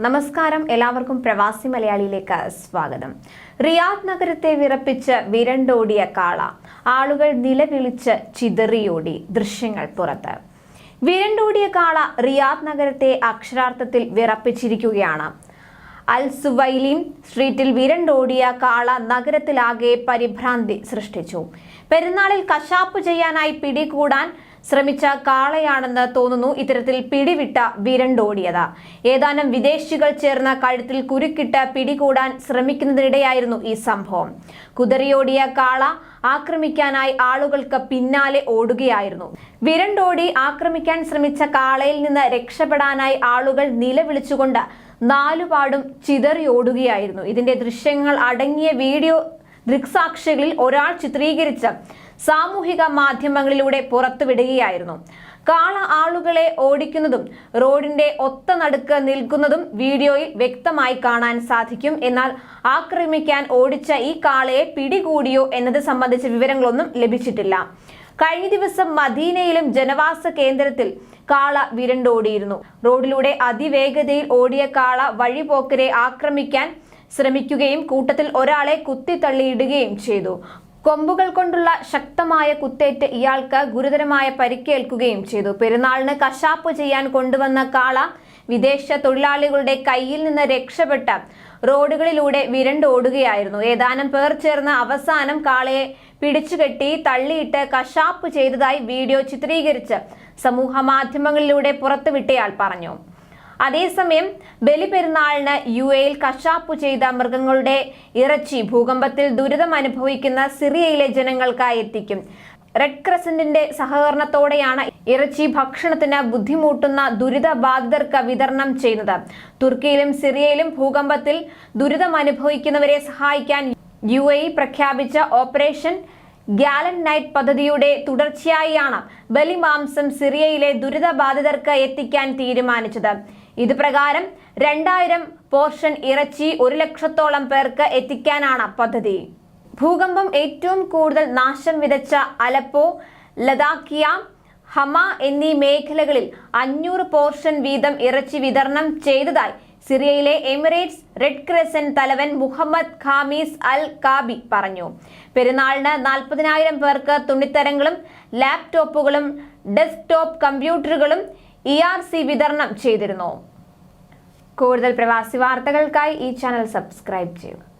നമസ്കാരം. എല്ലാവർക്കും പ്രവാസി മലയാളിയിലേക്ക് സ്വാഗതം. റിയാദ് നഗരത്തെ വിറപ്പിച്ച് വിരണ്ടോടിയ കാള. ആളുകൾ നിലവിളിച്ച് ചിതറിയോടി ദൃശ്യങ്ങൾ പുറത്ത്. വിരണ്ടോടിയ കാള റിയാദ് നഗരത്തെ അക്ഷരാർത്ഥത്തിൽ വിറപ്പിച്ചിരിക്കുകയാണ്. അൽ സുവൈലിൻ സ്ട്രീറ്റിൽ വിരണ്ടോടിയ കാള നഗരത്തിലാകെ പരിഭ്രാന്തി സൃഷ്ടിച്ചു. പെരുന്നാളിൽ കശാപ്പ് ചെയ്യാനായി പിടികൂടാൻ ശ്രമിച്ച കാളയാണെന്ന് തോന്നുന്നു ഇത്തരത്തിൽ പിടിവിട്ട വിരണ്ടോടിയത് ഏതാനും വിദേശികൾ ചേർന്ന കഴുത്തിൽ കുരുക്കിട്ട് പിടികൂടാൻ ശ്രമിക്കുന്നതിനിടെയായിരുന്നു ഈ സംഭവം. കുതിരയോടിയ കാള ആക്രമിക്കാനായി ആളുകൾക്ക് പിന്നാലെ ഓടുകയായിരുന്നു. വിരണ്ടോടി ആക്രമിക്കാൻ ശ്രമിച്ച കാളയിൽ നിന്ന് രക്ഷപ്പെടാനായി ആളുകൾ നിലവിളിച്ചുകൊണ്ട് നാലുപാടും ചിതറി ഓടുകയായിരുന്നു. ഇതിന്റെ ദൃശ്യങ്ങൾ അടങ്ങിയ വീഡിയോ ദൃക്സാക്ഷികളിൽ ഒരാൾ ചിത്രീകരിച്ച് സാമൂഹിക മാധ്യമങ്ങളിലൂടെ പുറത്തുവിടുകയായിരുന്നു. കാള ആളുകളെ ഓടിക്കുന്നതും റോഡിന്റെ ഒത്ത നടുക്ക് നിൽക്കുന്നതും വീഡിയോയിൽ വ്യക്തമായി കാണാൻ സാധിക്കും. എന്നാൽ ആക്രമിക്കാൻ ഓടിച്ച ഈ കാളയെ പിടികൂടിയോ എന്നത് സംബന്ധിച്ച വിവരങ്ങളൊന്നും ലഭിച്ചിട്ടില്ല. കഴിഞ്ഞ ദിവസം മദീനയിലും ജനവാസ കേന്ദ്രത്തിൽ കാള വിരണ്ടോടിയിരുന്നു. റോഡിലൂടെ അതിവേഗതയിൽ ഓടിയ കാള വഴിപോക്കരെ ആക്രമിക്കാൻ ശ്രമിക്കുകയും കൂട്ടത്തിൽ ഒരാളെ കുത്തിത്തള്ളിയിടുകയും ചെയ്തു. കൊമ്പുകൾ കൊണ്ടുള്ള ശക്തമായ കുത്തേറ്റ് ഇയാൾക്ക് ഗുരുതരമായ പരിക്കേൽക്കുകയും ചെയ്തു. പെരുന്നാളിന് കശാപ്പ് ചെയ്യാൻ കൊണ്ടുവന്ന കാള വിദേശ തൊഴിലാളികളുടെ കയ്യിൽ നിന്ന് രക്ഷപ്പെട്ട റോഡുകളിലൂടെ വിരണ്ടോടുകയായിരുന്നു ഏതാനും പേർ ചേർന്ന് അവസാനം കാളയെ പിടിച്ചുകെട്ടി തള്ളിയിട്ട് കശാപ്പ് ചെയ്തതായി വീഡിയോ ചിത്രീകരിച്ച് സമൂഹ മാധ്യമങ്ങളിലൂടെ പുറത്തുവിട്ടയാൾ പറഞ്ഞു. അതേസമയം ബലിപെരുന്നാളിന് യു എയിൽ കശാപ്പു ചെയ്ത മൃഗങ്ങളുടെ ഇറച്ചി ഭൂകമ്പത്തിൽ ദുരിതം അനുഭവിക്കുന്ന സിറിയയിലെ ജനങ്ങൾക്കായി എത്തിക്കും. റെഡ് ക്രസന്റിന്റെ സഹകരണത്തോടെയാണ് ഇറച്ചി ഭക്ഷണത്തിന് ബുദ്ധിമുട്ടുന്ന ദുരിതബാധിതർക്ക് വിതരണം ചെയ്യുന്നത്. തുർക്കിയിലും സിറിയയിലും ഭൂകമ്പത്തിൽ ദുരിതം അനുഭവിക്കുന്നവരെ സഹായിക്കാൻ യു എ പ്രഖ്യാപിച്ച ഓപ്പറേഷൻ ഗാലൻ നൈറ്റ് പദ്ധതിയുടെ തുടർച്ചയായാണ് ബലിമാംസം സിറിയയിലെ ദുരിതബാധിതർക്ക് എത്തിക്കാൻ തീരുമാനിച്ചത്. ഇത് പ്രകാരം രണ്ടായിരം പോർഷൻ ഇറച്ചി ഒരു ലക്ഷത്തോളം പേർക്ക് എത്തിക്കാനാണ് പദ്ധതി. ഭൂകമ്പം ഏറ്റവും കൂടുതൽ നാശം വിതച്ച അലപ്പോ ലതാക്കിയ ഹമ എന്നീ മേഖലകളിൽ അഞ്ഞൂറ് പോർഷൻ വീതം ഇറച്ചി വിതരണം ചെയ്തതായി സിറിയയിലെ എമിറേറ്റ്സ് റെഡ് ക്രസൻ തലവൻ മുഹമ്മദ് ഖാമീസ് അൽ കാബി പറഞ്ഞു. പെരുന്നാളിന് നാൽപ്പതിനായിരം പേർക്ക് തുണിത്തരങ്ങളും ലാപ്ടോപ്പുകളും ഡെസ്ക്ടോപ്പ് കമ്പ്യൂട്ടറുകളും ഇ ആർ സി വിതരണം ചെയ്തിരുന്നു. കൂടുതൽ പ്രവാസി വാർത്തകൾക്കായി ഈ ചാനൽ സബ്സ്ക്രൈബ് ചെയ്യുക.